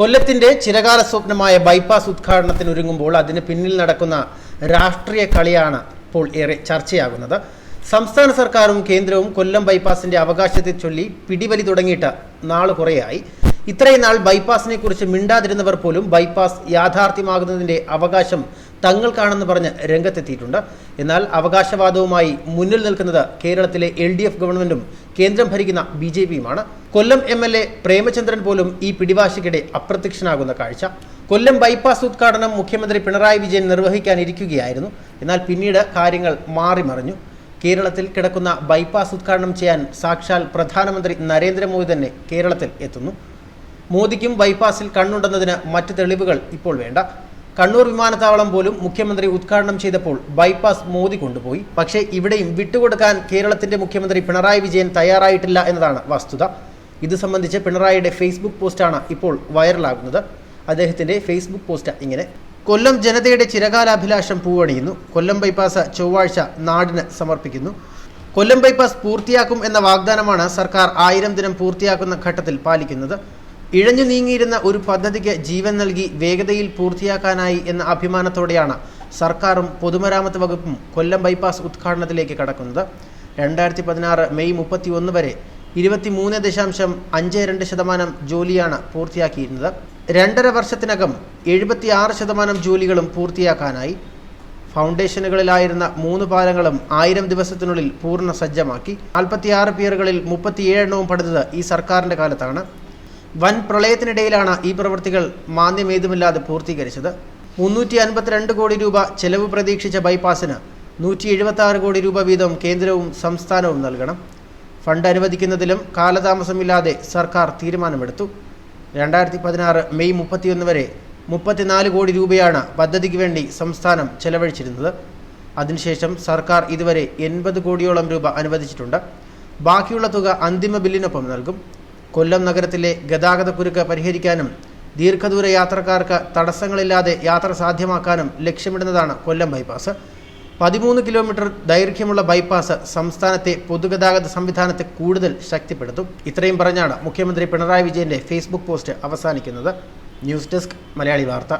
കൊല്ലത്തിന്റെ ചിരകാല സ്വപ്നമായ ബൈപ്പാസ് ഉദ്ഘാടനത്തിന് ഒരുങ്ങുമ്പോൾ അതിന് പിന്നിൽ നടക്കുന്ന രാഷ്ട്രീയ കളിയാണ് ഇപ്പോൾ ഏറെ ചർച്ചയാകുന്നത്. സംസ്ഥാന സർക്കാരും കേന്ദ്രവും കൊല്ലം ബൈപ്പാസിന്റെ അവകാശത്തെ ചൊല്ലി പിടിവലി തുടങ്ങിയിട്ട് നാൾ കുറേയായി. ഇത്രയും നാൾ ബൈപ്പാസിനെ കുറിച്ച് മിണ്ടാതിരുന്നവർ പോലും ബൈപ്പാസ് യാഥാർത്ഥ്യമാകുന്നതിന്റെ അവകാശം തങ്ങൾക്കാണെന്ന് പറഞ്ഞ് രംഗത്തെത്തിയിട്ടുണ്ട്. എന്നാൽ അവകാശവാദവുമായി മുന്നിൽ നിൽക്കുന്നത് കേരളത്തിലെ എൽ ഡി എഫ് ഗവൺമെന്റും കേന്ദ്രം ഭരിക്കുന്ന B J പിയുമാണ്. Kollam M L A Premachandran പോലും ഈ പിടിവാശിക്കിടെ അപ്രത്യക്ഷനാകുന്ന കാഴ്ച. കൊല്ലം ബൈപ്പാസ് ഉദ്ഘാടനം മുഖ്യമന്ത്രി പിണറായി വിജയൻ നിർവഹിക്കാനിരിക്കുകയായിരുന്നു. എന്നാൽ പിന്നീട് കാര്യങ്ങൾ മാറിമറിഞ്ഞു കേരളത്തിൽ കിടക്കുന്ന ബൈപ്പാസ് ഉദ്ഘാടനം ചെയ്യാൻ സാക്ഷാൽ പ്രധാനമന്ത്രി നരേന്ദ്രമോദി തന്നെ കേരളത്തിൽ എത്തുന്നു. മോദിക്കും ബൈപ്പാസിൽ കണ്ണുണ്ടെന്നതിന് മറ്റ് തെളിവുകൾ ഇപ്പോൾ വേണ്ട. കണ്ണൂർ വിമാനത്താവളം പോലും മുഖ്യമന്ത്രി ഉദ്ഘാടനം ചെയ്തപ്പോൾ ബൈപ്പാസ് മോദി കൊണ്ടുപോയി. പക്ഷേ ഇവിടെയും വിട്ടുകൊടുക്കാൻ കേരളത്തിന്റെ മുഖ്യമന്ത്രി പിണറായി വിജയൻ തയ്യാറായിട്ടില്ല എന്നതാണ് വസ്തുത. ഇത് സംബന്ധിച്ച് പിണറായിയുടെ ഫേസ്ബുക്ക് പോസ്റ്റാണ് ഇപ്പോൾ വൈറലാകുന്നത്. അദ്ദേഹത്തിന്റെ ഫേസ്ബുക്ക് പോസ്റ്റ് ഇങ്ങനെ. കൊല്ലം ജനതയുടെ ചിരകാലാഭിലാഷം പൂവണിയുന്നു. കൊല്ലം ബൈപ്പാസ് ചൊവ്വാഴ്ച നാടിന് സമർപ്പിക്കുന്നു. കൊല്ലം ബൈപ്പാസ് പൂർത്തിയാക്കും എന്ന വാഗ്ദാനമാണ് സർക്കാർ ആയിരം ദിനം പൂർത്തിയാക്കുന്ന ഘട്ടത്തിൽ പാലിക്കുന്നത്. ഇഴഞ്ഞു നീങ്ങിയിരുന്ന ഒരു പദ്ധതിക്ക് ജീവൻ നൽകി വേഗതയിൽ പൂർത്തിയാക്കാനായി എന്ന അഭിമാനത്തോടെയാണ് സർക്കാരും പൊതുമരാമത്ത് വകുപ്പും കൊല്ലം ബൈപ്പാസ് ഉദ്ഘാടനത്തിലേക്ക് കടക്കുന്നത്. രണ്ടായിരത്തി പതിനാറ് മെയ് മുപ്പത്തി ഒന്ന് വരെ ഇരുപത്തിമൂന്ന് ദശാംശം അഞ്ച് രണ്ട് ശതമാനം ജോലിയാണ് പൂർത്തിയാക്കിയിരുന്നത്. രണ്ടര വർഷത്തിനകം എഴുപത്തിയാറ് ശതമാനം ജോലികളും പൂർത്തിയാക്കാനായി. ഫൗണ്ടേഷനുകളിലായിരുന്ന മൂന്ന് പാലങ്ങളും ആയിരം ദിവസത്തിനുള്ളിൽ പൂർണ സജ്ജമാക്കി. നാൽപ്പത്തിയാറ് പിയറുകളിൽ മുപ്പത്തിയേഴെണ്ണവും പടുത്തത് ഈ സർക്കാരിന്റെ കാലത്താണ്. വൻ പ്രളയത്തിനിടയിലാണ് ഈ പ്രവൃത്തികൾ മാന്യമേതുമില്ലാതെ പൂർത്തീകരിച്ചത്. മുന്നൂറ്റി അൻപത്തിരണ്ട് കോടി രൂപ ചെലവ് പ്രതീക്ഷിച്ച ബൈപ്പാസിന് നൂറ്റി എഴുപത്തി ആറ് കോടി രൂപ വീതം കേന്ദ്രവും സംസ്ഥാനവും നൽകണം. ഫണ്ട് അനുവദിക്കുന്നതിലും കാലതാമസമില്ലാതെ സർക്കാർ തീരുമാനമെടുത്തു. രണ്ടായിരത്തി പതിനാറ് മെയ് മുപ്പത്തിയൊന്ന് വരെ മുപ്പത്തിനാല് കോടി രൂപയാണ് പദ്ധതിക്ക് വേണ്ടി സംസ്ഥാനം ചെലവഴിച്ചിരുന്നത്. അതിനുശേഷം സർക്കാർ ഇതുവരെ എൺപത് കോടിയോളം രൂപ അനുവദിച്ചിട്ടുണ്ട്. ബാക്കിയുള്ള തുക അന്തിമ ബില്ലിനൊപ്പം നൽകും. കൊല്ലം നഗരത്തിലെ ഗതാഗതക്കുരുക്ക് പരിഹരിക്കാനും ദീർഘദൂര യാത്രക്കാർക്ക് തടസ്സങ്ങളില്ലാതെ യാത്ര സാധ്യമാക്കാനും ലക്ഷ്യമിടുന്നതാണ് കൊല്ലം ബൈപ്പാസ്. പതിമൂന്ന് കിലോമീറ്റർ ദൈർഘ്യമുള്ള ബൈപ്പാസ് സംസ്ഥാനത്തെ പൊതുഗതാഗത സംവിധാനത്തെ കൂടുതൽ ശക്തിപ്പെടുത്തും. ഇത്രയും പറഞ്ഞാണ് മുഖ്യമന്ത്രി പിണറായി വിജയന്റെ ഫേസ്ബുക്ക് പോസ്റ്റ് അവസാനിക്കുന്നത്. News desk Malayali Vartha.